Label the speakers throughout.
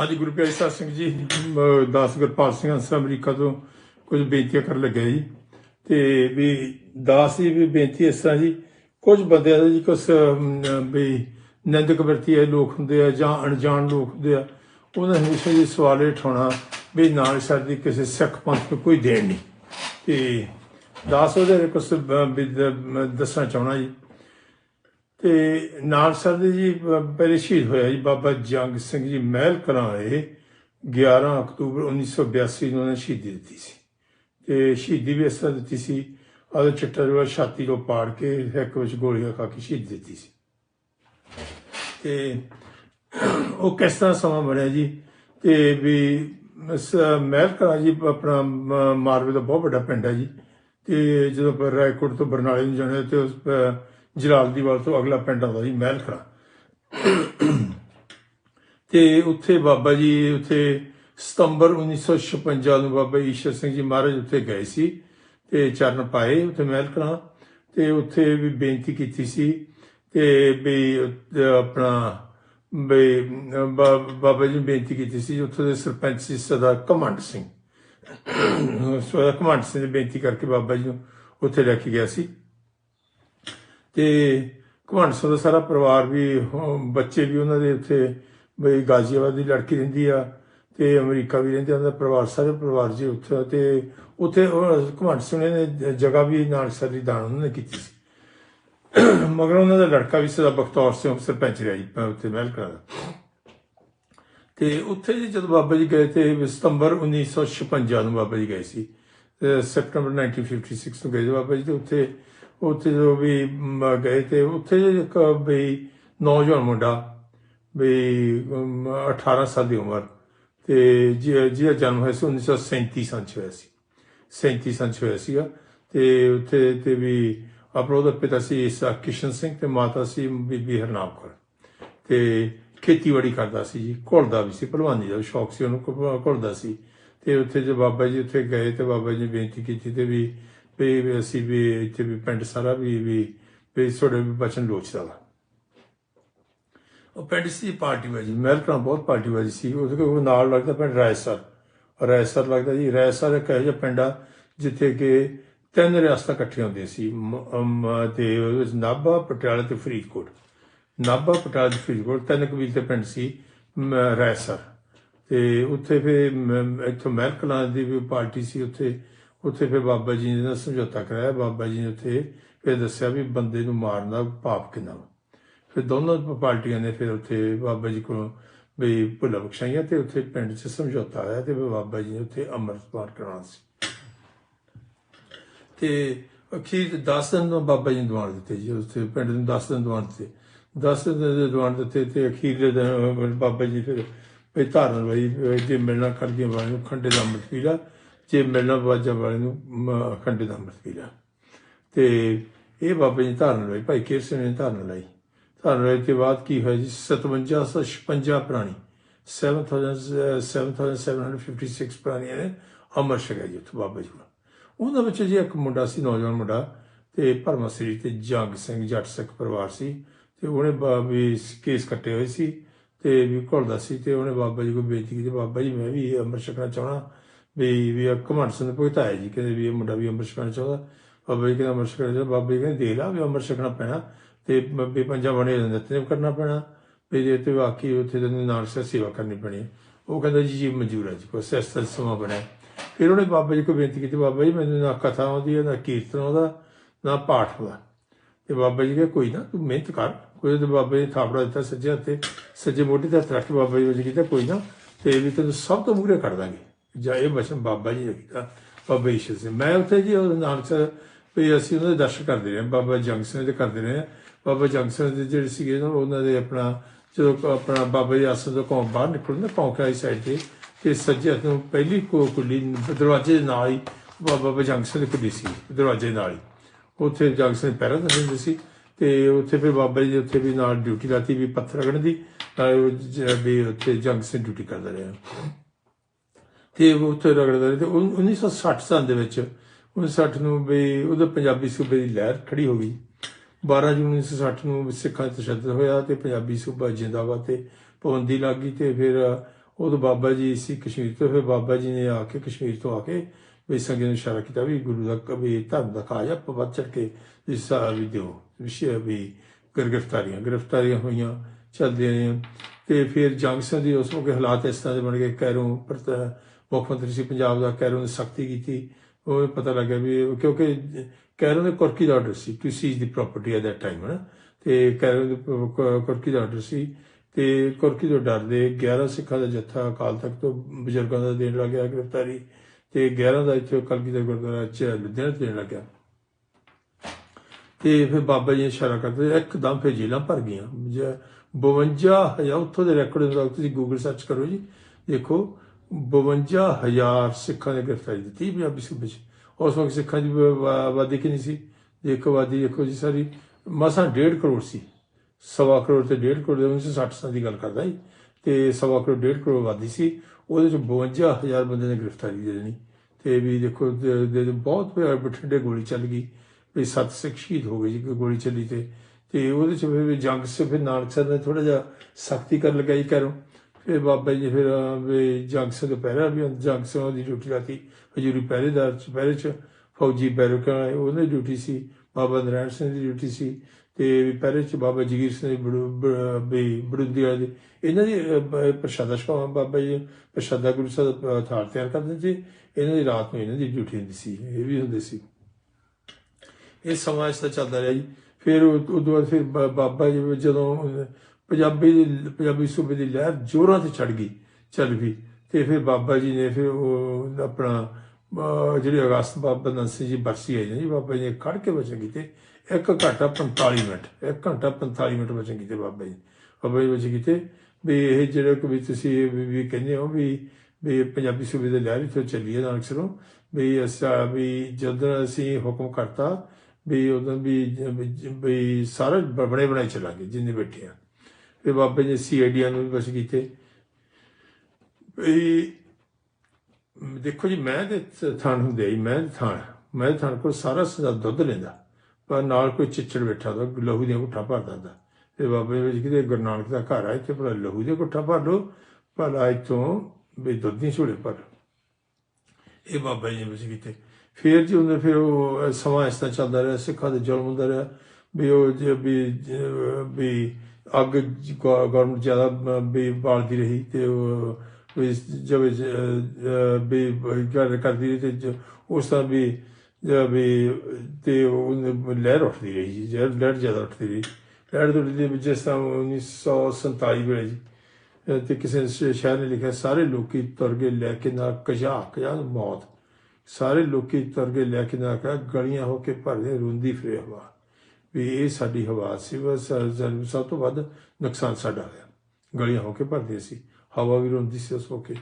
Speaker 1: ਹਾਂਜੀ, ਗੁਰੂ ਪਿਆਰੇ ਸਾਹਿਬ ਸਿੰਘ ਜੀ ਦਾਸ ਗੁਰਪਾਲ ਸਿੰਘ ਹੰਸ ਅਮਰੀਕਾ ਤੋਂ ਕੁਝ ਬੇਨਤੀਆਂ ਕਰਨ ਲੱਗੇ ਜੀ। ਤੇ ਵੀ ਦਾਸ ਜੀ ਵੀ ਬੇਨਤੀ ਇਸ ਤਰ੍ਹਾਂ ਜੀ, ਕੁਝ ਬੰਦਿਆਂ ਦਾ ਜੀ ਕੁਝ ਵੀ ਨਿੰਦਕ ਵਰਤੀ ਲੋਕ ਹੁੰਦੇ ਆ ਜਾਂ ਅਣਜਾਣ ਲੋਕ ਹੁੰਦੇ ਆ, ਉਹਨਾਂ ਨੇ ਹਮੇਸ਼ਾ ਜੀ ਸਵਾਲ ਇਹ ਉਠਾਉਣਾ ਵੀ ਨਾਲ ਸਾਡੀ ਕਿਸੇ ਸਿੱਖ ਪੰਥ ਨੂੰ ਕੋਈ ਦੇਣ ਨਹੀਂ। ਤੇ ਦਾਸ ਉਹਦੇ ਕੁਝ ਦੱਸਣਾ ਚਾਹਣਾ ਜੀ। ਤੇ ਨਾਲ ਸਰ ਦੇ ਜੀ ਪਹਿਲੇ ਸ਼ਹੀਦ ਹੋਇਆ ਜੀ ਬਾਬਾ ਜੰਗ ਸਿੰਘ ਜੀ ਮਹਿਲ ਕਲਾਂ ਵਾਲੇ 11 ਅਕਤੂਬਰ 1982 ਨੂੰ ਉਹਨੇ ਸ਼ਹੀਦੀ ਦਿੱਤੀ ਸੀ। ਤੇ ਸ਼ਹੀਦੀ ਵੀ ਇਸ ਤਰ੍ਹਾਂ ਦਿੱਤੀ ਸੀ, ਉਹਦੇ ਚਿੱਟਾ ਜਿਹੜਾ ਛਾਤੀ ਤੋਂ ਪਾੜ ਕੇ ਇੱਕ ਵਿੱਚ ਗੋਲੀਆਂ ਖਾ ਕੇ ਸ਼ਹੀਦ ਦਿੱਤੀ ਸੀ। ਤੇ ਉਹ ਕਿਸ ਤਰ੍ਹਾਂ ਸਮਾਂ ਬਣਿਆ ਜੀ? ਤੇ ਵੀ ਮਹਿਲ ਕਲਾਂ ਜੀ ਆਪਣਾ ਮਾਰਵੇ ਦਾ ਬਹੁਤ ਵੱਡਾ ਪਿੰਡ ਹੈ ਜੀ। ਤੇ ਜਦੋਂ ਆਪਾਂ ਰਾਏਕੋਟ ਤੋਂ ਬਰਨਾਲੇ ਨੂੰ ਜਾਣਾ ਤੇ ਉਸ ਜਲਾਲਦੀਵਾਲ ਤੋਂ ਅਗਲਾ ਪਿੰਡ ਆਉਂਦਾ ਸੀ ਮਹਿਲ ਕਲਾਂ ਤੇ ਉੱਥੇ ਬਾਬਾ ਜੀ, ਉੱਥੇ ਸਤੰਬਰ 1956 ਨੂੰ ਬਾਬਾ ਈਸ਼ਰ ਸਿੰਘ ਜੀ ਮਹਾਰਾਜ ਉੱਥੇ ਗਏ ਸੀ ਤੇ ਚਰਨ ਪਾਏ ਉੱਥੇ ਮਹਿਲ ਕਲਾਂ ਤੇ ਉੱਥੇ ਵੀ ਬੇਨਤੀ ਕੀਤੀ ਸੀ ਤੇ ਵੀ ਆਪਣਾ ਬਈ ਬਾ- ਬਾਬਾ ਜੀ ਨੇ ਬੇਨਤੀ ਕੀਤੀ ਸੀ ਉੱਥੇ ਦੇ ਸਰਪੰਚ ਸੀ ਸਦਾ ਕਮੰਡ ਸਿੰਘ। ਸਦਾ ਕਮੰਡ ਸਿੰਘ ਨੇ ਬੇਨਤੀ ਕਰਕੇ ਬਾਬਾ ਜੀ ਨੂੰ ਉੱਥੇ ਲੈ ਕੇ ਗਿਆ ਸੀ। ਤੇ ਘਮੰਡ ਸਿੰਘ ਦਾ ਸਾਰਾ ਪਰਿਵਾਰ ਵੀ ਬੱਚੇ ਵੀ ਉਹਨਾਂ ਦੇ ਉੱਥੇ ਬਈ ਗਾਜ਼ੀਆਬਾਦ ਦੀ ਲੜਕੀ ਰਹਿੰਦੀ ਆ ਤੇ ਅਮਰੀਕਾ ਵੀ ਰਹਿੰਦੇ ਉਹਨਾਂ ਦਾ ਪਰਿਵਾਰ, ਸਾਰੇ ਪਰਿਵਾਰ ਜੀ ਉੱਥੇ ਤੇ ਉੱਥੇ ਉਹ ਘਮੰਡ ਸਿੰਘ ਨੇ ਜਗ੍ਹਾ ਵੀ ਨਾਲ ਸਾਰੀ ਦਾਨ ਉਹਨਾਂ ਨੇ ਕੀਤੀ ਸੀ। ਮਗਰ ਉਹਨਾਂ ਦਾ ਲੜਕਾ ਵੀ ਸਦਾ ਬਖਤੌਰ ਸਿੰਘ ਸਰਪੰਚ ਰਿਹਾ ਜੀ ਉੱਥੇ ਮਹਿਲ ਦਾ ਤੇ ਉੱਥੇ ਜੀ ਜਦੋਂ ਬਾਬਾ ਜੀ ਗਏ ਤੇ ਸਤੰਬਰ 1956 ਨੂੰ ਬਾਬਾ ਜੀ ਗਏ ਸੀ ਤੇ ਸੈਪਟੈਂਬਰ 1956 ਨੂੰ ਗਏ ਸੀ ਬਾਬਾ ਜੀ ਤੇ ਉੱਥੇ ਉੱਥੇ ਜੋ ਵੀ ਗਏ ਤੇ ਉੱਥੇ ਇੱਕ ਬਈ ਨੌਜਵਾਨ ਮੁੰਡਾ ਬਈ ਅਮ, 18 ਸਾਲ ਦੀ ਉਮਰ ਤੇ ਜਿ- ਜਿਹਦਾ ਜਨਮ ਹੋਇਆ ਸੀ 1937 ਸੰਨ ਚ ਹੋਇਆ ਸੀ। 37 ਸੰਨ ਚ ਹੋਇਆ ਸੀਗਾ ਤੇ ਉੱਥੇ ਤੇ ਵੀ ਆਪਣਾ ਉਹਦਾ ਪਿਤਾ ਸੀ ਸਾ ਕਿਸ਼ਨ ਸਿੰਘ ਤੇ ਮਾਤਾ ਸੀ ਬੀਬੀ ਹਰਨਾਮ ਕੌਰ। ਤੇ ਖੇਤੀਬਾੜੀ ਕਰਦਾ ਸੀ ਜੀ ਘੁਲਦਾ ਵੀ ਸੀ ਭਲਵਾਨੀ ਦਾ ਸ਼ੌਕ ਸੀ ਉਹਨੂੰ ਘੁ- ਘੁਲਦਾ ਸੀ। ਤੇ ਉੱਥੇ ਜੇ ਬਾਬਾ ਜੀ ਉੱਥੇ ਗਏ ਤੇ ਬਾਬਾ ਜੀ ਨੇ ਬੇਨਤੀ ਕੀਤੀ ਤੇ ਵੀ ਵੀ ਅਸੀਂ ਵੀ ਇੱਥੇ ਵੀ ਪਿੰਡ ਸਾਰਾ ਵੀ ਵੀ ਵੀ ਤੁਹਾਡੇ ਵੀ ਬਚਨ ਲੋਚਦਾ ਵਾ। ਉਹ ਪਿੰਡ ਸੀ ਪਾਰਟੀ ਵਾਜੀ ਮਹਿਲਕਰਾਂ ਬਹੁਤ ਪਾਰਟੀ ਵਾਜੀ ਸੀ। ਉਹਦੇ ਕੋਲ ਨਾਲ ਲੱਗਦਾ ਪਿੰਡ ਰਾਇਸਰ ਰਾਇਸਰ ਲੱਗਦਾ ਜੀ। ਰਾਇਸਰ ਇੱਕ ਇਹੋ ਜਿਹਾ ਪਿੰਡ ਆ ਜਿੱਥੇ ਕਿ ਤਿੰਨ ਰਿਆਸਤਾਂ ਇਕੱਠੀਆਂ ਹੁੰਦੀਆਂ ਸੀ। ਮ- ਤੇ ਉਹਦੇ ਵਿੱਚ ਨਾਭਾ ਪਟਿਆਲਾ ਤੇ ਫਰੀਦਕੋਟ। ਨਾਭਾ ਪਟਿਆਲਾ ਤੇ ਫਰੀਦਕੋਟ ਤਿੰਨ ਕਬੀਲ ਦੇ ਪਿੰਡ ਸੀ ਮ, ਰਾਇਸਰ ਤੇ ਉੱਥੇ ਫਿਰ ਮ- ਇੱਥੋਂ ਮਹਿਲ ਕਲਾਂ ਦੀ ਵੀ ਪਾਰਟੀ ਸੀ ਉੱਥੇ। ਉੱਥੇ ਫਿਰ ਬਾਬਾ ਜੀ ਨੇ ਸਮਝੌਤਾ ਕਰਾਇਆ, ਬਾਬਾ ਜੀ ਨੇ ਉੱਥੇ ਫਿਰ ਦੱਸਿਆ ਵੀ ਬੰਦੇ ਨੂੰ ਮਾਰਨ ਦਾ ਪਾਪ ਕਿੰਨਾ ਵਾ। ਫਿਰ ਦੋਨੋਂ ਪਾਰਟੀਆਂ ਨੇ ਫਿਰ ਉੱਥੇ ਬਾਬਾ ਜੀ ਕੋਲੋਂ ਵੀ ਭੁੱਲਾਂ ਬਖਸ਼ਾਈਆਂ ਤੇ ਉੱਥੇ ਪਿੰਡ 'ਚ ਸਮਝੌਤਾ ਆਇਆ ਤੇ ਫਿਰ ਬਾਬਾ ਜੀ ਨੇ ਉੱਥੇ ਅੰਮ੍ਰਿਤਪਾਨ ਕਰਾਉਣਾ ਸੀ। ਤੇ ਅਖੀਰ 10 ਦਿਨ ਨੂੰ ਬਾਬਾ ਜੀ ਨੂੰ ਦਵਾਨ ਦਿੱਤੇ ਜੀ, ਉੱਥੇ ਪਿੰਡ ਨੂੰ 10 ਦਿਨ ਦਵਾਨ ਦਿੱਤੇ। 10 ਦਿਨ ਦੇ ਦਵਾਨ ਦਿੱਤੇ ਤੇ ਅਖੀਰਲੇ ਦਿਨ ਬਾਬਾ ਜੀ ਫਿਰ ਵੀ ਧਾਰਨ ਲਈ ਜੇ ਮਿਲਣਾ ਖੜਦੀਆਂ ਵਾਲੇ ਨੂੰ ਖੰਡੇ ਦਾ ਅੰਮ੍ਰਿਤ ਪੀ ਜੇ ਮਿਲਣਾ ਬਾਜਾ ਵਾਲੇ ਨੂੰ, ਮ- ਦਾ ਅੰਮ੍ਰਿਤ ਪੀ ਲਾ ਤੇ ਇਹ ਬਾਬਾ ਜੀ ਧਾਰਨ ਲਈ, ਭਾਈ ਕੇਰ ਸਿੰਘ ਨੇ ਧਾਰਨ ਲਈ। ਧਾਰਨ ਲਈ ਤੇ ਬਾਅਦ ਕੀ ਹੋਇਆ ਜੀ? 5756 ਪ੍ਰਾਣੀ 7000 7756 ਪ੍ਰਾਣੀਆਂ ਨੇ, ਅਮਰ ਛਕਿਆ ਜੀ ਉੱਥੇ ਬਾਬਾ ਜੀ ਕੋਲ। ਉਹਨਾਂ ਵਿੱਚ ਜੀ ਇੱਕ ਮੁੰਡਾ ਸੀ, ਨੌਜਵਾਨ ਮੁੰਡਾ, ਤੇ ਭਰਮਾ ਸ੍ਰੀ ਤੇ ਜੰਗ ਸਿੰਘ ਜੱਟ ਸਿੱਖ ਪਰਿਵਾਰ ਸੀ। ਤੇ ਉਹਨੇ ਬਾ- ਕੇਸ ਕੱਟੇ ਹੋਏ ਸੀ, ਤੇ ਵੀ ਘੁਲਦਾ ਸੀ, ਤੇ ਉਹਨੇ ਬਾਬਾ ਜੀ ਕੋਲ ਬੇਨਤੀ ਕੀਤੀ, ਬਾਬਾ ਜੀ ਮੈਂ ਵੀ ਅੰਮ੍ਰਿਤ ਛਕਣਾ ਚਾਹਣਾ ਵੀ ਵੀ ਘਮੰਡ ਸਿੰਘ ਭਗਤਾ ਜੀ। ਕਹਿੰਦੇ ਵੀ ਇਹ ਮੁੰਡਾ ਵੀ ਅੰਮ੍ਰਿਤ ਛਕਣਾ ਚਾਹੁੰਦਾ। ਬਾਬਾ ਜੀ ਕਹਿੰਦਾ ਅੰਮ੍ਰਿਤ ਛਕਣਾ ਚਾਹੁੰਦਾ। ਬਾਬਾ ਜੀ ਕਹਿੰਦੇ ਦੇਖ ਲਾ ਵੀ ਅੰਮ੍ਰਿਤ ਛਕਣਾ ਪੈਣਾ। ਤੇ ਬ- ਵੀ ਪੰਜਾਂ ਬਣੇ ਨਿਤਨੇਮ ਕਰਨਾ ਪੈਣਾ। ਵੀ ਜੇ ਤੇ ਵਾਕਈ ਉੱਥੇ ਤੈਨੂੰ ਨਾਲ ਸੇਵਾ ਕਰਨੀ ਪੈਣੀ ਉਹ ਕਹਿੰਦਾ ਜੀ ਜੀ ਮਨਜ਼ੂਰ ਹੈ ਜੀ। ਕੋਈ ਸਿਆਸਤ ਸਮਾਂ ਬਣਿਆ ਫਿਰ ਉਹਨੇ ਬਾਬਾ ਜੀ ਕੋਲ ਬੇਨਤੀ ਕੀਤੀ, ਬਾਬਾ ਜੀ, ਮੈਨੂੰ ਨਾ ਕਥਾ ਆਉਂਦੀ ਹੈ, ਨਾ ਕੀਰਤਨ ਆਉਂਦਾ, ਨਾ ਪਾਠ ਆਉਂਦਾ। ਤੇ ਬਾਬਾ ਜੀ ਕਹਿੰਦੇ, ਕੋਈ ਨਾ, ਤੂੰ ਮਿਹਨਤ ਕਰ। ਕੋਈ ਤੇ ਬਾਬਾ ਜੀ ਥਾਪੜਾ ਦਿੱਤਾ ਸੱਜੇ ਹੱਥੇ, ਸੱਜੇ ਮੋਢੇ ਤੇ ਹੱਥ ਰੱਖ ਕੇ ਬਾਬਾ ਜੀ ਨੂੰ ਕੀਤਾ। ਕੋਈ ਨਾ, ਤੇ ਵੀ ਤੈਨੂੰ ਸਭ ਤੋਂ ਮੂਹਰੇ ਕਰ ਦਾਂਗੇ। ਜਾਂ ਇਹ ਬਚਨ ਬਾਬਾ ਜੀ ਨੇ ਕੀਤਾ, ਬਾਬਾ ਈਸ਼ਰ ਸਿੰਘ। ਮੈਂ ਉੱਥੇ ਜੀ ਉਹ ਨਾਨਕ ਵੀ ਅਸੀਂ ਉਹਨਾਂ ਦੇ ਦਰਸ਼ਨ ਕਰਦੇ ਰਹੇ, ਬਾਬਾ ਜੰਗ ਸਿੰਘ ਦੇ ਕਰਦੇ ਰਹੇ। ਬਾਬਾ ਜੰਗ ਸਿੰਘ ਦੇ ਜਿਹੜੇ ਸੀਗੇ ਨਾ, ਉਹਨਾਂ ਦੇ ਆਪਣਾ ਜਦੋਂ ਆਪਣਾ ਬਾਬਾ ਜੀ ਆਸਨ ਤੋਂ ਕੌਮ ਬਾਹਰ ਨਿਕਲਦੇ ਕੌਂਕਾ ਦੀ ਸਾਈਡ ਤੇ ਤੇ ਸੱਜੇ ਹੱਥ ਪਹਿਲੀ ਕੋ ਕੁੱਲੀ ਦਰਵਾਜ਼ੇ ਦੇ ਨਾਲ ਹੀ ਬਾਬਾ ਜੰਗ ਸਿੰਘ ਦੀ ਕੁੱਲੀ ਸੀ, ਦਰਵਾਜ਼ੇ ਨਾਲ ਹੀ। ਉੱਥੇ ਜੰਗ ਸਿੰਘ ਪਹਿਰਾ ਦਿੰਦੇ ਹੁੰਦੇ ਸੀ, ਤੇ ਉੱਥੇ ਫਿਰ ਬਾਬਾ ਜੀ ਦੇ ਉੱਥੇ ਵੀ ਨਾਲ ਡਿਊਟੀ ਲਾਤੀ ਵੀ ਪੱਥਰ ਰਗੜਨ ਦੀ ਨਾਲੇ ਵੀ ਉੱਥੇ ਜੰਗ ਸਿੰਘ ਡਿਊਟੀ ਕਰਦਾ ਰਿਹਾ। ਤੇ ਉਹ ਉੱਥੇ ਰਗੜਦਾ ਰਿਹਾ ਤੇ ਉਨ- 1960 ਸਾਲ ਦੇ ਵਿੱਚ 1960 ਨੂੰ ਵੀ ਉਹਦੇ ਪੰਜਾਬੀ ਸੂਬੇ ਦੀ ਲਹਿਰ ਖੜੀ ਹੋ ਗਈ। 12 ਜੂਨ 1960 ਨੂੰ ਸਿੱਖਾਂ ਤੇ ਤਸ਼ੱਦਦ ਹੋਇਆ ਤੇ ਪੰਜਾਬੀ ਸੂਬਾ ਜਿੰਦਾਬਾਦ ਤੇ ਪਾਬੰਦੀ ਲੱਗ ਗਈ ਤੇ ਫਿਰ ਉਦੋਂ ਬਾਬਾ ਜੀ ਸੀ ਕਸ਼ਮੀਰ ਤੋਂ, ਫਿਰ ਬਾਬਾ ਜੀ ਨੇ ਆ ਕੇ ਕਸ਼ਮੀਰ ਤੋਂ ਆ ਕੇ ਵੀ ਸੰਗਤ ਨੂੰ ਇਸ਼ਾਰਾ ਕੀਤਾ ਵੀ ਗੁਰੂ ਦਾ ਕਵੀ ਧਰਮ ਦਾ ਖਾਜਾ ਪਵਤ ਚੜ ਕੇ ਇਸ ਵੀ ਦਿਓ। ਵਿਸ਼ੇ ਵੀ ਗ੍ਰਿਫਤਾਰੀਆਂ ਗ੍ਰਿਫਤਾਰੀਆਂ ਹੋਈਆਂ, ਚੱਲਦੀਆਂ ਰਹੀਆਂ। ਤੇ ਫਿਰ ਜੰਗ ਸਿੰਘ ਦੀ ਉਸ ਵਕਤ ਹਾਲਾਤ ਇਸ ਤਰ੍ਹਾਂ ਦੇ ਬਣ ਗਏ ਕੈਰੋਂ ਪ੍ਰਤ ਮੁੱਖ ਮੰਤਰੀ ਸੀ, ਪੰਜਾਬ ਦਾ ਕੈਰੋਂ ਨੇ ਸਖਤੀ ਕੀਤੀ, ਉਹ ਪਤਾ ਲੱਗਿਆ ਵੀ ਕਿਉਂਕਿ ਕੈਰੋਂ ਦੇ ਕੁਰਕੀ ਦਾ ਆਰਡਰ ਸੀ ਟੂ ਸੀਜ਼ ਦੀ ਪ੍ਰਾਪਰਟੀ ਐਟ ਦੈਟ ਟਾਈਮ ਹੈ ਤੇ ਕੈਰੋਂ ਦੇ ਕੁਰਕੀ ਦਾ ਆਰਡਰ ਸੀ ਤੇ ਕੁਰਕੀ ਤੋਂ ਡਰਦੇ 11 ਸਿੱਖਾਂ ਦਾ ਜੱਥਾ ਅਕਾਲ ਤਖਤ ਤੋਂ ਬਜ਼ੁਰਗਾਂ ਦਾ ਦੇਣ ਲੱਗਿਆ ਗ੍ਰਿਫਤਾਰੀ ਤੇ 11 ਦਾ ਇੱਥੇ ਕਲਗੀ ਦਾ ਗੁਰਦੁਆਰਾ ਚ ਲੁਧਿਆਣਾ 'ਚ ਦੇਣ ਲੱਗਿਆ। ਤੇ ਫਿਰ ਬਾਬਾ ਜੀ ਇਸ਼ਾਰਾ ਕਰਦੇ ਇੱਕਦਮ ਫਿਰ ਜੇਲਾਂ ਭਰ ਗਈਆਂ। ਜ- 52000 ਉੱਥੋਂ ਦੇ ਰੈਕੋਰਡ ਦਾ ਤੁਸੀਂ ਗੂਗਲ ਸਰਚ ਕਰੋ ਜੀ, ਦੇਖੋ 52000 ਸਿੱਖਾਂ ਨੇ ਗ੍ਰਿਫਤਾਰੀ ਦਿੱਤੀ ਪੰਜਾਬੀ ਸੂਬੇ 'ਚ। ਉਸ ਵਕਤ ਸਿੱਖਾਂ ਦੀ ਵ- ਵ- ਆਬਾਦੀ ਕਿੰਨੀ ਸੀ? ਇੱਕ ਆਬਾਦੀ ਦੇਖੋ ਜੀ ਸਾਰੀ। ਮਸਾਂ 1.5 ਕਰੋੜ ਸੀ। ਸਵਾ ਕਰੋੜ ਤੇ 1.5 ਕਰੋੜ ਦੇ 1960 ਸਾਲ ਦੀ ਗੱਲ ਕਰਦਾ ਜੀ। ਤੇ ਸਵਾ ਕਰੋੜ 1.5 ਕਰੋੜ ਆਬਾਦੀ ਸੀ। ਉਹਦੇ ਚ 52000 ਬੰਦੇ ਨੇ ਗ੍ਰਿਫਤਾਰੀ ਦੇ ਦੇਣੀ। ਤੇ ਵੀ ਦੇਖੋ ਬਹੁਤ ਬਠਿੰਡੇ ਗੋਲੀ ਚੱਲ ਗਈ। ਵੀ ਸੱਤ ਸਿੱਖ ਸ਼ਹੀਦ ਹੋ ਗਏ ਜੀ ਗੋਲੀ ਚੱਲੀ ਤੇ। ਤੇ ਉਹਦੇ ਚ ਫਿਰ ਵੀ ਜੰਗ ਸੇ। ਫਿਰ ਨਾਨਕ ਸਾਹਿਬ ਨੇ ਥੋੜਾ ਜਿਹਾ ਸਖਤੀ ਕਰਨ ਲਗਾਈ ਕਰੋ ਫਿਰ ਬਾਬਾ ਜੀ ਨੇ ਫਿਰ ਵੀ ਜੰਗ ਸਿੰਘ ਪਹਿਰਾ ਵੀ ਜੰਗ ਸਿੰਘ ਦੀ ਡਿਊਟੀ ਲਾਤੀ। ਹਜੂਰੀ ਪਹਿਰੇਦਾਰ ਚ, ਪਹਿਰੇ ਚ, ਫੌਜੀ ਬੈਰਕਾਂ ਉਹਨੇ ਡਿਊਟੀ ਸੀ। ਬਾਬਾ ਨਰਾਇਣ ਸਿੰਘ ਦੀ ਡਿਊਟੀ ਸੀ। ਤੇ ਵੀ ਪਹਿਰੇ ਚ ਬਾਬਾ ਜਗੀਰ ਸਿੰਘ ਦੀ ਬੜੂ, ਬ- ਵੀ ਬੜੁੰਦੀ ਵਾਲੇ ਇਹਨਾਂ ਦੀ ਪ੍ਰਸ਼ਾਦਾ ਛਕਾਉਣਾ ਬਾਬਾ ਜੀ, ਪ੍ਰਸ਼ਾਦਾ ਗੁਰੂ ਸਾਹਿਬ ਦਾ ਥਾਲ ਤਿਆਰ ਕਰਦੇ ਸੀ। ਇਹਨਾਂ ਦੀ ਰਾਤ ਨੂੰ ਇਹਨਾਂ ਦੀ ਡਿਊਟੀ ਹੁੰਦੀ ਸੀ। ਇਹ ਵੀ ਹੁੰਦੇ ਸੀ। ਇਹ ਸਮਾਂ ਇਸ ਤਰ੍ਹਾਂ ਚੱਲਦਾ ਰਿਹਾ ਜੀ। ਫਿਰ ਉਹ- ਉਦੋਂ ਬਾਅਦ ਫਿਰ ਬਾਬਾ ਜੀ ਜਦੋਂ ਪੰਜਾਬੀ ਦੀ, ਪੰਜਾਬੀ ਸੂਬੇ ਦੀ ਲਹਿਰ ਜ਼ੋਰਾਂ ਤੇ ਚੜ ਗਈ, ਚੱਲ ਪਈ ਤੇ ਫਿਰ ਬਾਬਾ ਜੀ ਨੇ ਫਿਰ ਉਹ ਆਪਣਾ ਜਿਹੜੇ ਅਗਸਤ ਬਾਬਾ ਨੰਦ ਸਿੰਘ ਜੀ ਬਰਸੀ ਆਏ ਨਾ ਜੀ ਬਾਬਾ ਜੀ ਨੇ ਖੜ ਕੇ ਬਚਨ ਕੀਤੇ। 1 ਘੰਟਾ 45 ਮਿੰਟ 1 ਘੰਟਾ 45 ਮਿੰਟ ਬਚਨ ਕੀਤੇ ਬਾਬਾ ਜੀ। ਬਾਬਾ ਜੀ ਬਚਨ ਕੀਤੇ ਵੀ ਇਹ ਜਿਹੜੇ ਕਿ ਵੀ ਤੁਸੀਂ ਵੀ ਕਹਿੰਦੇ ਹੋ ਵੀ ਵੀ ਪੰਜਾਬੀ ਸੂਬੇ ਦੇ ਲਹਿਰ ਇੱਥੋਂ ਚੱਲੀਏ ਹੈ ਨਾਨਕ ਸਰੋਂ, ਵੀ ਅਸਾਂ ਵੀ ਜਦੋਂ ਅਸੀਂ ਹੁਕਮ ਕਰਤਾ ਵੀ ਉਦੋਂ ਵੀ, ਵੀ- ਵੀ ਬਣੇ ਬਣਾਈ ਚੱਲਾਂਗੇ, ਜਿੰਨੇ ਬੈਠੇ ਆ। ਤੇ ਬਾਬੇ ਨੇ ਸੀਆਈਡੀਆਂ ਨੂੰ ਵੀ ਬਸ ਕੀਤੇ। ਵੀ ਦੇਖੋ ਜੀ, ਮੈਂ ਤੇ ਥਾਣ ਹੁੰਦੇ ਹੀ ਮੈਂ ਤੇ ਥਾਣ। ਮੈਂ ਥਾਣ ਕੋਲ ਸਾਰਾ ਸਦਾ ਦੁੱਧ ਲੈਂਦਾ। ਪਰ ਨਾਲ ਕੋਈ ਚਿੱਚੜ ਬੈਠਾ ਦਾ ਲਹੂ ਦੀਆਂ ਗੁੱਠਾ ਭਰ ਦਿੰਦਾ। ਤੇ ਬਾਬੇ ਵਿੱਚ ਕਿਤੇ ਗੁਰੂ ਨਾਨਕ ਦਾ ਘਰ ਆ, ਇੱਥੇ ਭਲਾ ਲਹੂ ਦੀਆਂ ਗੁੱਠਾ ਭਰ ਲੋ ਭਲਾ ਇੱਥੋਂ ਵੀ ਦੁੱਧ ਦੀਆਂ ਝੋਲੇ ਭਰ ਇਹ ਬਾਬਾ ਜੀ ਨੇ ਵਿੱਚ ਕੀਤੇ। ਫਿਰ ਜੀ ਉਹਨੇ ਫਿਰ ਉਹ ਸਮਾਂ ਇਸ ਤਰ੍ਹਾਂ ਚੱਲਦਾ ਰਿਹਾ, ਸਿੱਖਾਂ ਦੇ ਜ਼ੁਲਮ ਹੁੰਦਾ ਰਿਹਾ। ਵੀ ਉਹ ਜੇ ਵੀ ਵੀ ਅੱਗ ਗਵਰਨਮੈਂਟ ਜ਼ਿਆਦਾ ਬ- ਵੀ ਬਾਲਦੀ ਰਹੀ ਤੇ ਉਹ, ਵੀ ਵੀ ਗੱਲ ਕਰਦੀ ਰਹੀ ਤੇ ਜ- ਉਸ ਤਰ੍ਹਾਂ ਵੀ ਜ- ਵੀ ਤੇ ਉਹ ਲਹਿਰ ਉੱਠਦੀ ਰਹੀ ਜੀ, ਲਹਿਰ ਜ਼ਿਆਦਾ ਉੱਠਦੀ ਰਹੀ। ਲਹਿਰ ਤੋਂ ਉੱਠਦੀ ਵਿੱਚ ਜਿਸ ਤਰ੍ਹਾਂ 1947 ਵੇਲੇ ਜੀ, ਅਹ, ਤੇ ਕਿਸੇ ਸ਼- ਸ਼ਾਇਰ ਨੇ ਲਿਖਿਆ, ਸਾਰੇ ਲੋਕੀ ਤੁਰ ਗਏ ਲੈ ਕੇ ਨਾ ਕਜਾ ਕਜਾ ਮੌਤ। ਸਾਰੇ ਲੋਕੀ ਤੁਰ ਗਏ ਲੈ ਕੇ ਨਾ ਕਾ ਗਲੀਆਂ ਹੋ ਕੇ ਭਰਦੇ ਰੋਂਦੀ ਫਿਰੇ ਹਵਾ। ਵੀ ਇਹ ਸਾਡੀ ਹਵਾ ਸੀ, ਬਸ ਸਭ ਤੋਂ ਵੱਧ ਨੁਕਸਾਨ ਸਾਡਾ ਹੋਇਆ। ਗਲੀਆਂ ਹੋ ਕੇ ਭਰਦੀਆਂ ਸੀ, ਹਵਾ ਵੀ ਰੋਂਦੀ ਸੀ ਉਸ ਹੋ ਕੇ